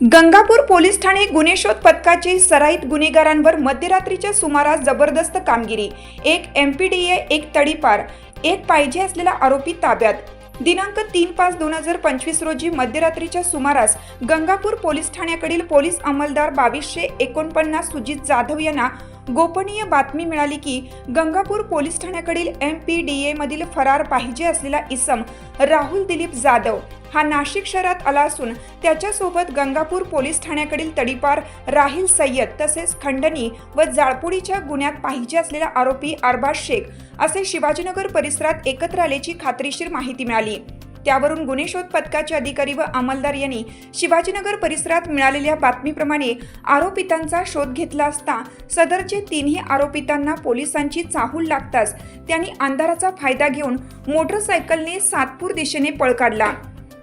Gangapur police Thane गुन्हे शोध पथकाची सराईत गुन्हेगारांवर मध्यरात्रीच्या सुमारास जबरदस्त कामगिरी. एक एम पी डी ए एक तडीपार. एक पाहिजे असलेला आरोपी ताब्यात. दिनांक तीन पाच दोन हजार पंचवीस रोजी मध्यरात्रीच्या सुमारास गंगापूर पोलीस ठाण्याकडील पोलीस अंमलदार बावीसशे एकोणपन्नास सुजित जाधव यांना गोपनीय बातमी मिळाली की गंगापूर पोलीस ठाण्याकडील एम पी डी ए मधील फरार पाहिजे असलेला इसम राहुल दिलीप जाधव हा नाशिक शहरात आला असून त्याच्यासोबत गंगापूर पोलीस ठाण्याकडील तडीपार राहिल सय्यद तसेच खंडणी व जाळपोळीच्या गुन्ह्यात पाहिजे असलेला आरोपी अरबाज शेख असे शिवाजीनगर परिसरात एकत्र आल्याची खात्रीशीर माहिती मिळाली. त्यावरून गुन्हे शोध पथकाचे अधिकारी व अंमलदार यांनी शिवाजीनगर परिसरात मिळालेल्या बातमीप्रमाणे आरोपितांचा शोध घेतला असता सदरचे तिन्ही आरोपितांना पोलिसांची चाहूल लागताच त्यांनी अंधाराचा फायदा घेऊन मोटरसायकलने सातपूर दिशेने पळ काढला.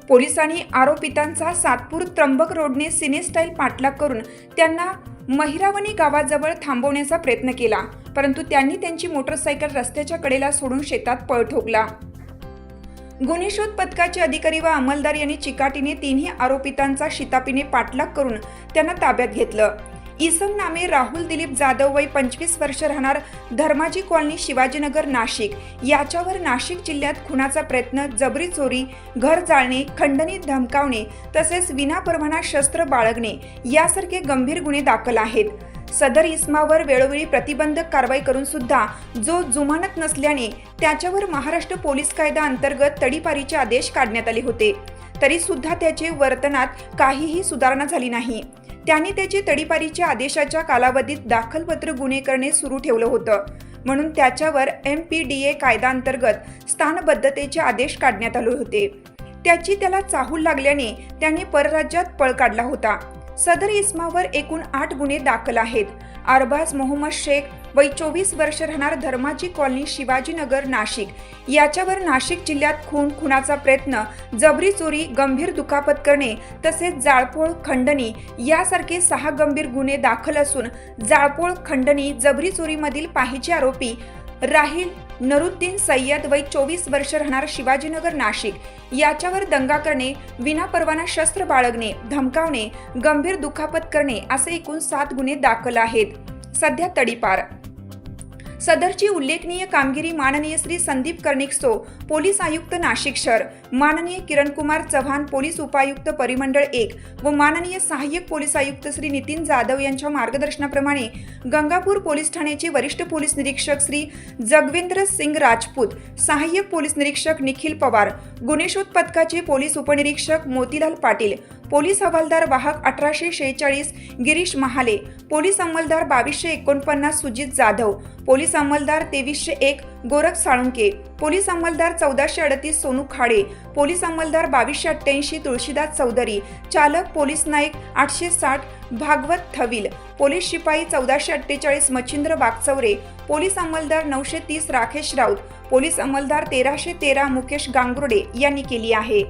पोलिसांनी आरोपितांचा सातपूर त्र्यंबक रोडने सिनेस्टाईल पाठलाग करून त्यांना महिरावणी गावाजवळ थांबवण्याचा प्रयत्न केला परंतु त्यांनी त्यांची मोटरसायकल रस्त्याच्या कडेला सोडून शेतात पळ ठोकला. गुन्हे शोध पथकाचे अधिकारी व अंमलदार यांनी चिकाटीने तिन्ही आरोपितांचा शितापीने पाठलाग करून त्यांना ताब्यात घेतलं. इसम नामे राहुल दिलीप जाधव वय पंचवीस वर्ष राहणार धर्माजी कॉलनी शिवाजीनगर नाशिक. याच्यावर नाशिक जिल्ह्यात खुनाचा प्रयत्न जबरी चोरी घर जाळणे खंडणी धमकावणे तसेच विनापरवाना शस्त्र बाळगणे यासारखे गंभीर गुन्हे दाखल आहेत. सदर इस्मावर वेळोवेळी प्रतिबंधक कारवाई करून सुद्धा जो जुमानत नसल्याने त्याच्यावर महाराष्ट्र पोलीस कायदा अंतर्गत तडीपारीचे आदेश काढण्यात आले होते. तरी सुद्धा त्याचे वर्तनात काहीही सुधारणा झाली नाही. त्याने त्याचे तडीपारीच्या आदेशाच्या कालावधीत दाखलपत्र गुन्हे करणे सुरू ठेवलं होतं. म्हणून त्याच्यावर एम पी डी ए कायद्याअंतर्गत स्थानबद्धतेचे आदेश काढण्यात आले होते. त्याची त्याला चाहूल लागल्याने त्यांनी परराज्यात पळ काढला होता. सदर इस्मावर एकूण आठ गुन्हे दाखल आहेत. अरबाज मोहम्मद शेख वय चोवीस वर्ष राहणार धर्माजी कॉलनी शिवाजीनगर नाशिक. याच्यावर नाशिक जिल्ह्यात खून खुनाचा प्रयत्न जबरी चोरी गंभीर दुखापत करणे तसेच जाळपोळ खंडणी यासारखे सहा गंभीर गुन्हे दाखल असून जाळपोळ खंडणी जबरी चोरीमधील पाहिजे आरोपी राहील नरुद्दीन सय्यद वय चोवीस वर्ष राहणार शिवाजीनगर नाशिक. याच्यावर दंगा करणे विनापरवाना शस्त्र बाळगणे धमकावणे गंभीर दुखापत करणे असे एकूण सात गुन्हे दाखल आहेत. सध्या तडीपार. सदरची उल्लेखनीय कामगिरी माननीय श्री संदीप कर्णिकसो पोलीस आयुक्त नाशिक शहर माननीय किरणकुमार चव्हाण पोलीस उपायुक्त परिमंडळ एक व माननीय सहाय्यक पोलीस आयुक्त श्री नितीन जाधव यांच्या मार्गदर्शनाप्रमाणे गंगापूर पोलीस ठाण्याचे वरिष्ठ पोलीस निरीक्षक श्री जगवेंद्र सिंग राजपूत सहाय्यक पोलीस निरीक्षक निखिल पवार गुन्हेशोध पथकाचे पोलीस उपनिरीक्षक मोतीलाल पाटील पोलीस हवालदार वाहक अठराशे शेहेचाळीस गिरीश महाले पोलीस अंमलदार बावीसशे एकोणपन्नास सुजित जाधव पोलीस अंमलदार तेवीसशे एक गोरख साळुंके पोलीस अंमलदार चौदाशे अडतीस सोनू खाडे पोलीस अंमलदार बावीसशे अठ्ठ्याऐंशी तुळशीदास चौधरी चालक पोलीस नाईक आठशे साठ भागवत थविल पोलीस शिपाई चौदाशे अठ्ठेचाळीस मच्छिंद्र बागचौरे पोलीस अंमलदार नऊशे तीस राकेश राऊत पोलीस अंमलदार तेराशे तेरा मुकेश गांगुर्डे यांनी केली आहे.